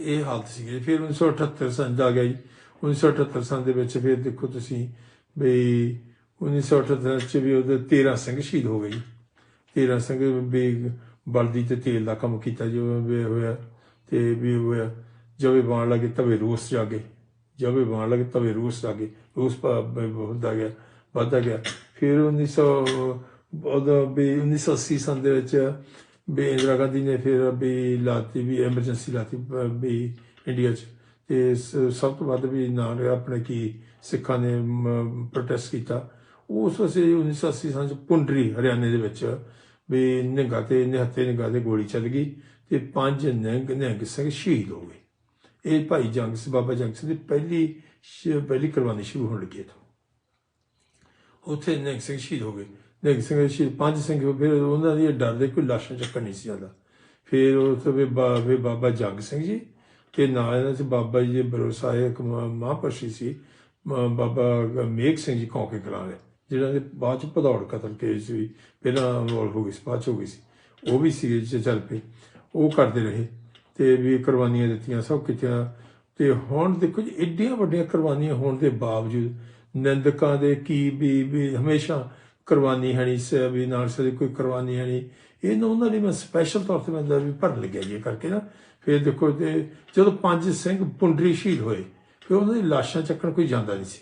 Speaker 1: ਇਹ ਹਾਲਤ ਸੀ। ਫਿਰ 1978 ਸੰਨ ਦਾ ਆ ਗਿਆ ਜੀ। 1978 ਸੰਨ ਦੇ ਵਿੱਚ ਫਿਰ ਦੇਖੋ ਤੁਸੀਂ ਵੀ 1978 ਚ ਵੀ ਉਹਦੇ 13 ਸਿੰਘ ਸ਼ਹੀਦ ਹੋ ਗਏ ਜੀ। 13 ਸਿੰਘ ਵੀ ਬਲਦੀ ਤੇ ਤੇਲ ਦਾ ਕੰਮ ਕੀਤਾ ਜੋ ਵੀ ਹੋਇਆ ਤੇ ਵੀ ਹੋਇਆ। ਜਵੇ ਬਾਣ ਲੱਗੇ ਤਵੇ ਰੂਸ ਗਏ ਜਵੇ ਬਾਣ ਲੱਗੇ ਤਵੇ ਰੂਸ ਗਏ ਰੂਸ ਹੁੰਦਾ ਗਿਆ। ਵਧਦਾ ਗਿਆ। ਫਿਰ 1900 ਉਹਦਾ ਵੀ 1980 ਸੰਨ ਦੇ ਵਿੱਚ ਵੀ ਇੰਦਰਾ ਗਾਂਧੀ ਨੇ ਫਿਰ ਵੀ ਲਾਤੀ, ਵੀ ਐਮਰਜੈਂਸੀ ਲਾਤੀ, ਵੀ ਇੰਡੀਆ 'ਚ। ਤੇ ਸਭ ਤੋਂ ਵੱਧ ਵੀ ਨਾਲ ਆਪਣੇ ਕੀ ਸਿੱਖਾਂ ਨੇ ਪ੍ਰੋਟੈਸਟ ਕੀਤਾ। ਉਸ ਵਸੇ 1980 ਸਾਲ 'ਚ ਪੁੰਡਰੀ ਹਰਿਆਣੇ ਦੇ ਵਿੱਚ ਵੀ ਨਿਹੰਗਾਂ ਤੇ ਨਿਹੱਤੇ ਨਿਹੰਗਾਂ ਤੇ ਗੋਲੀ ਚੱਲ ਗਈ ਤੇ ਪੰਜ ਨਿਹੰਗ ਨਿਹੰਗ ਸਿੰਘ ਸ਼ਹੀਦ ਹੋ ਗਏ। ਇਹ ਭਾਈ ਜੰਗ ਸਿੰਘ ਬਾਬਾ ਜੰਗ ਸਿੰਘ ਦੀ ਪਹਿਲੀ ਸ਼- ਪਹਿਲੀ ਕੁਰਬਾਨੀ ਸ਼ੁਰੂ ਹੋਣ ਲੱਗੀ ਇੱਥੋਂ। ਉੱਥੇ ਨਿਹੰਗ ਸਿੰਘ ਸ਼ਹੀਦ ਹੋ ਗਏ। ਨਿਹੰਗ ਸਿੰਘ ਸ਼ਹੀਦ, ਪੰਜ ਸਿੰਘ ਫਿਰ ਉਹਨਾਂ ਦੀ ਡਰ ਦੇ ਕੋਈ ਲਾਸ਼ਾਂ ਚੱਕਰ ਨਹੀਂ ਸੀ ਜਾਂਦਾ ਫਿਰ ਉਸ ਵੀ ਬਾਬਾ ਜੰਗ ਸਿੰਘ ਜੀ ਤੇ ਨਾਲ ਇਹਨਾਂ ਚ ਬਾਬਾ ਜੀ ਦੇ ਭਰੋਸਾ ਇੱਕ ਮ- ਮਹਾਂਪੁਰਸ਼ੀ ਸੀ ਬਾਬਾ ਮੇਘ ਸਿੰਘ ਜੀ ਕੌਂਕੇ ਕਲਾਂ ਦੇ ਜਿਹੜਾ ਦੇ ਬਾਅਦ ਚ ਭਦੌੜ ਕਤਲ ਕੇਸ ਵੀ ਪਹਿਲਾਂ ਰੋਲ ਹੋ ਗਈ ਸੀ, ਬਾਅਦ ਚ ਹੋ ਗਈ ਸੀ। ਉਹ ਵੀ ਸੀ ਜੇ, ਚੱਲ ਪਏ। ਉਹ ਕਰਦੇ ਰਹੇ ਤੇ ਵੀ ਕੁਰਬਾਨੀਆਂ ਦਿੱਤੀਆਂ, ਸਭ ਕੀਤੀਆਂ। ਤੇ ਹੁਣ ਦੇਖੋ ਜੀ ਏਡੀਆਂ ਵੱਡੀਆਂ ਕੁਰਬਾਨੀਆਂ ਹੋਣ ਦੇ ਬਾਵਜੂਦ ਨਿੰਦਕਾਂ ਦੇ ਕੀ ਵੀ ਵੀ ਹਮੇਸ਼ਾ ਕੁਰਬਾਨੀ ਹੈ ਨਹੀਂ ਸ- ਵੀ ਨਾਲ ਸੇ ਕੋਈ ਕੁਰਬਾਨੀ ਹੈ ਨਹੀਂ ਇਹਨੂੰ ਉਹਨਾਂ ਲਈ ਮੈਂ ਸਪੈਸ਼ਲ ਤੌਰ ਤੇ ਮੈਂ ਅੰਦਰ ਵੀ ਭਰਨ ਲੱਗਿਆ ਜੀ ਇਹ ਕਰਕੇ ਨਾ। ਫਿਰ ਦੇਖੋ ਤੇ ਜਦੋਂ ਪੰਜ ਸਿੰਘ ਪੁੰਡਰੀ ਸ਼ਹੀਦ ਹੋਏ, ਫਿਰ ਉਹਨਾਂ ਦੀ ਲਾਸ਼ਾਂ ਚੱਕਣ ਕੋਈ ਜਾਂਦਾ ਨਹੀਂ ਸੀ।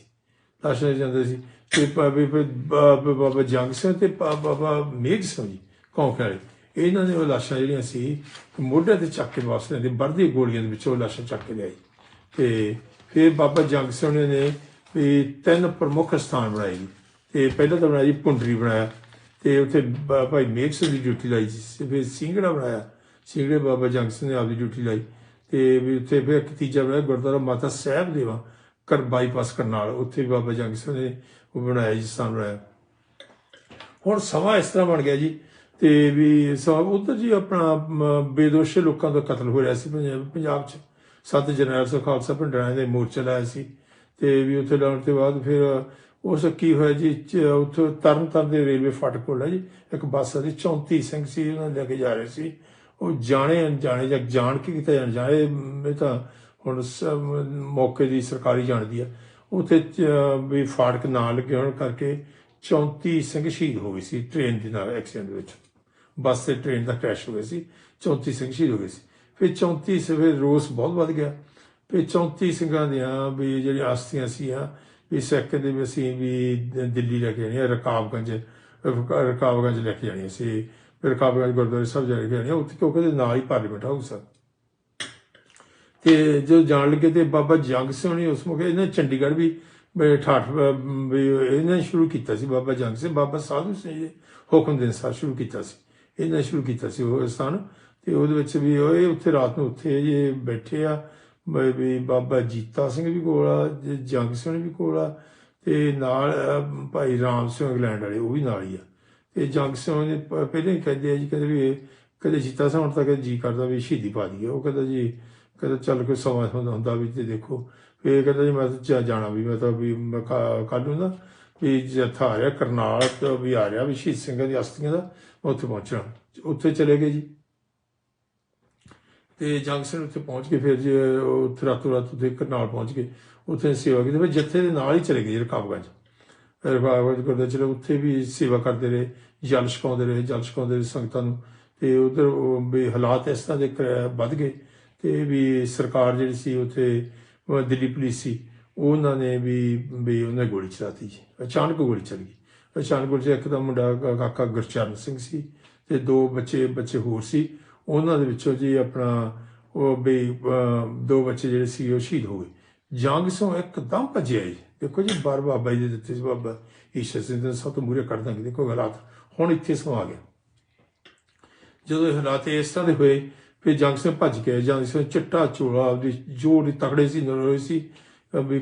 Speaker 1: ਲਾਸ਼ਾਂ ਜਾਂਦੇ ਸੀ। ਤੇ ਬਾਬੇ ਬਾਬਾ ਜੰਗ ਸਿੰਘ ਤੇ ਬਾਬਾ ਮੇਘ ਸਿੰਘ ਜੀ, ਕੌਂਕੇ ਵਾਲੇ, ਇਹਨਾਂ ਨੇ ਉਹ ਲਾਸ਼ਾਂ ਜਿਹੜੀਆਂ ਸੀ ਮੋਢੇ ਤੇ ਚੱਕ ਕੇ ਵਾਸਤੇ ਲੈਂਦੇ ਵਰਦੀ ਗੋਲੀਆਂ ਦੇ ਵਿੱਚੋਂ ਉਹ ਲਾਸ਼ਾਂ ਚੱਕ ਕੇ ਲਿਆਈ। ਤੇ ਫਿਰ ਬਾਬਾ ਜੰਗ ਸਿੰਘ ਨੇ ਵੀ ਤਿੰਨ ਪ੍ਰਮੁੱਖ ਸਥਾਨ ਬਣਾਏ ਜੀ। ਤੇ ਪਹਿਲਾਂ ਤਾਂ ਬਣਾਇਆ ਜੀ ਪੁੰਡਰੀ ਬਣਾਇਆ, ਤੇ ਉੱਥੇ ਬਾ- ਭਾਈ ਮੇਘ ਸਿੰਘ ਦੀ ਡਿਊਟੀ ਲਾਈ ਸੀ। ਫਿਰ ਸਿੰਘੜਾ ਬਣਾਇਆ। ਸਿੰਘੜੇ ਬਾਬਾ ਜੰਗ ਸਿੰਘ ਨੇ ਆਪਦੀ ਡਿਊਟੀ ਲਾਈ। ਤੇ ਵੀ ਉੱਥੇ ਫਿਰ ਇੱਕ ਤੀਜਾ ਬਣਾਇਆ ਗੁਰਦੁਆਰਾ ਮਾਤਾ ਸਾਹਿਬ ਦੇਵਾ ਕਰ ਬਾਈਪਾਸ ਕਰਨਾਲ ਉੱਥੇ ਵੀ ਬਾਬਾ ਜੰਗ ਸਿੰਘ ਨੇ ਉਹ ਬਣਾਇਆ ਜੀ, ਸਥਾਨ ਬਣਾਇਆ। ਹੁਣ ਸਮਾਂ ਇਸ ਤਰ੍ਹਾਂ ਬਣ ਗਿਆ ਜੀ, ਤੇ ਵੀ ਸਭ ਉਧਰ ਜੀ ਆਪਣਾ ਬੇਦੋਸ਼ੇ ਲੋਕਾਂ ਦਾ ਕਤਲ ਹੋ ਰਿਹਾ ਸੀ ਪੰਜਾਬ 'ਚ। ਸੱਤ ਜਰਨੈਲ ਸਿੰਘ ਖਾਲਸਾ ਪਿੰਡਾਂ ਦੇ ਮੋਰਚਾ ਲਾਇਆ ਸੀ। ਤੇ ਵੀ ਉੱਥੇ ਲਾਉਣ ਤੋਂ ਬਾਅਦ ਫਿਰ ਉਸ ਕੀ ਹੋਇਆ ਜੀ, ਚ- ਉੱਥੇ ਤਰਨ ਤਾਰਨ ਦੇ ਰੇਲਵੇ ਫਾਟਕ ਕੋਲ ਹੈ ਜੀ, ਇੱਕ ਬੱਸ ਸੀ 34 ਸਿੰਘ ਸੀ, ਉਹਨਾਂ ਨੂੰ ਲੈ ਕੇ ਜਾ ਰਹੇ ਸੀ। ਉਹ ਜਾਣੇ ਅਣਜਾਣੇ ਜਾਂ ਜਾਣ ਕੇ ਕਿਤੇ ਅਣਜਾਣੇ, ਇਹ ਤਾਂ ਹੁਣ ਸ- ਮੌਕੇ ਦੀ ਸਰਕਾਰੀ ਜਾਣਦੀ ਆ। ਉੱਥੇ ਵੀ ਫਾਟਕ ਨਾ ਲੱਗੇ ਹੋਣ ਕਰਕੇ 34 ਸਿੰਘ ਸ਼ਹੀਦ ਹੋ ਗਏ ਸੀ ਟ੍ਰੇਨ ਦੇ ਨਾਲ ਐਕਸੀਡੈਂਟ ਵਿੱਚ। ਬੱਸ ਤੇ ਟ੍ਰੇਨ ਦਾ ਕ੍ਰੈਸ਼ ਹੋ ਗਿਆ ਸੀ 34 ਸਿੰਘ ਸ਼ਹੀਦ ਹੋ ਗਏ ਸੀ। ਫਿਰ 34 ਸੇ ਰੋਸ ਬਹੁਤ ਵੱਧ ਗਿਆ। ਫਿਰ 34 ਸਿੰਘਾਂ ਦੀਆਂ ਵੀ ਜਿਹੜੀਆਂ ਅਸਥੀਆਂ ਸੀ ਆ ਵੀ ਸਿੱਖ ਦੇ ਵੀ ਅਸੀਂ ਵੀ ਦਿੱਲੀ ਲੈ ਕੇ ਜਾਣੀ ਰਕਾਬਗੰਜ, ਰਕਾ- ਰਕਾਬਗੰਜ ਲੈ ਕੇ ਜਾਣੀ ਸੀ। ਫਿਰ ਰਕਾਬਗੰਜ ਗੁਰਦੁਆਰੇ ਸਾਹਿਬ ਜਾ ਕੇ ਜਾਣੀ ਉੱਥੇ ਕਿਉਂਕਿ ਉਹਦੇ ਨਾਲ ਹੀ ਪਾਰਲੀਮੈਂਟ ਹਾਊਸ ਆ। ਤੇ ਜਦੋਂ ਜਾਣ ਲੱਗੇ ਤੇ ਬਾਬਾ ਜੰਗ ਸਿੰਘ ਨੇ ਉਸ ਮੌਕੇ ਇਹਨੇ ਚੰਡੀਗੜ੍ਹ ਵੀ ਠਾਠ, ਵੀ ਇਹਨਾਂ ਨੇ ਸ਼ੁਰੂ ਕੀਤਾ ਸੀ ਬਾਬਾ ਜੰਗ ਸਿੰਘ, ਬਾਬਾ ਸਾਧੂ ਸਿੰਘ ਜੀ ਹੁਕਮ ਦੇ ਅਨੁਸਾਰ ਸ਼ੁਰੂ ਕੀਤਾ ਸੀ। ਇਹਨਾਂ ਨੇ ਸ਼ੁਰੂ ਕੀਤਾ ਸੀ ਉਹ ਸਥਾਨ। ਤੇ ਉਹਦੇ ਵਿੱਚ ਵੀ ਉਹ ਇਹ ਉੱਥੇ ਰਾਤ ਨੂੰ ਉੱਥੇ ਇਹ ਬੈਠੇ ਆ। ਵੀ ਵੀ ਬਾਬਾ ਜੀਤਾ ਸਿੰਘ ਵੀ ਕੋਲ ਆ, ਜ- ਜੰਗ ਸਿੰਘ ਵੀ ਕੋਲ ਆ, ਤੇ ਨਾਲ ਭਾਈ ਰਾਮ ਸਿੰਘ ਇੰਗਲੈਂਡ ਵਾਲੇ, ਉਹ ਵੀ ਨਾਲ ਹੀ ਆ। ਤੇ ਜੰਗ ਸਿੰਘ ਨੇ ਪ- ਪਹਿਲਾਂ ਹੀ ਕਹਿੰਦੇ ਆ ਜੀ, ਕਹਿੰਦੇ ਵੀ ਇਹ ਕਦੇ ਜੀਤਾ ਸਿੰਘ ਹੁਣ ਤੱਕ ਜੀ ਕਰਦਾ ਵੀ ਸ਼ਹੀਦੀ ਪਾ ਦਈਏ। ਉਹ ਕਹਿੰਦਾ ਜੀ, ਕਹਿੰਦਾ ਚੱਲ ਕੋਈ ਸਮਾਂ ਹੁੰਦਾ ਹੁੰਦਾ ਵੀ ਤੇ ਦੇਖੋ। ਵੀ ਇਹ ਕਹਿੰਦਾ ਜੀ, ਮੈਂ ਤਾਂ ਜਾ- ਜਾਣਾ ਵੀ, ਮੈਂ ਤਾਂ ਵੀ ਮੈਂ ਕੱਲ ਨੂੰ ਨਾ ਵੀ ਜਥਾ ਆ ਰਿਹਾ, ਕਰਨਾਲ ਤੋਂ ਵੀ ਆ ਰਿਹਾ ਵੀ ਸ਼ਹੀਦ ਸਿੰਘਾਂ ਦੀ ਅਸਥੀਆਂ ਦਾ ਉੱਥੇ ਪਹੁੰਚਣਾ। ਉੱਥੇ ਚਲੇ ਗਏ ਜੀ। ਤੇ ਜੰਗ ਸਿੰਘ ਉੱਥੇ ਪਹੁੰਚ ਕੇ ਫਿਰ ਜੇ ਉੱਥੇ ਰਾਤੋਂ ਰਾਤ ਉੱਥੇ ਕਰਨਾਲ ਪਹੁੰਚ ਕੇ ਉੱਥੇ ਸੇਵਾ ਕੀਤੀ। ਫਿਰ ਜੱਥੇ ਦੇ ਨਾਲ ਹੀ ਚਲੇ ਗਏ ਜੀ ਰਕਾਬਗੰਜ ਰਕਾਬਗੰਜ ਕਰਦੇ ਚਲੇ, ਉੱਥੇ ਵੀ ਸੇਵਾ ਕਰਦੇ ਰਹੇ, ਜਲ ਛਕਾਉਂਦੇ ਰਹੇ, ਜਲ ਛਕਾਉਂਦੇ ਰਹੇ ਸੰਗਤਾਂ ਨੂੰ। ਤੇ ਉਧਰ ਵੀ ਹਾਲਾਤ ਇਸ ਤਰ੍ਹਾਂ ਦੇ ਕ- ਵੱਧ ਗਏ। ਤੇ ਵੀ ਸਰਕਾਰ ਜਿਹੜੀ ਸੀ, ਉੱਥੇ ਦਿੱਲੀ ਪੁਲਿਸ ਸੀ, ਉਹਨਾਂ ਨੇ ਵੀ ਵੀ ਉਹਨੇ ਗੋਲੀ ਚਲਾਤੀ ਜੀ। ਅਚਾਨਕ ਗੋਲੀ ਚੱਲ ਗਈ। ਅਚਾਨਕ ਗੋਲੀ ਚੱਲ ਇੱਕ ਦਾ ਮੁੰਡਾ ਕਾਕਾ ਗੁਰਚਰਨ ਸਿੰਘ ਸੀ, ਤੇ ਦੋ ਬੱਚੇ ਬੱਚੇ ਹੋਰ ਸੀ। ਉਹਨਾਂ ਦੇ ਵਿੱਚੋਂ ਜੀ ਆਪਣਾ ਉਹ ਵੀ ਦੋ ਬੱਚੇ ਜਿਹੜੇ ਸੀ ਉਹ ਸ਼ਹੀਦ ਹੋ ਗਏ। ਜੰਗ ਸੋਂ ਇੱਕਦਮ ਭੱਜਿਆ ਜੀ। ਦੇਖੋ ਜੀ, ਬਾਰ ਬਾਬਾ ਜੀ ਦੇ ਦਿੱਤੇ ਸੀ, ਬਾਬਾ ਈਸ਼ਰ ਸਿੰਘ ਦੇ ਸਭ ਤੋਂ ਮੂਰੇ ਕਰ ਦਾਂਗੇ। ਦੇਖੋ ਹਾਲਾਤ ਹੁਣ ਇੱਥੇ ਸੋ ਆ ਗਿਆ। ਜਦੋਂ ਹਾਲਾਤ ਇਸ ਤਰ੍ਹਾਂ ਦੇ ਹੋਏ, ਫਿਰ ਜੰਗ ਸਿੰਘ ਭੱਜ ਕੇ ਜੰਗ ਸਿੰਘ ਚਿੱਟਾ ਚੋਲਾ ਆਪਦੀ ਜੋੜੀ ਤਕੜੇ ਸੀ, ਨਰੋਏ ਸੀ ਵੀ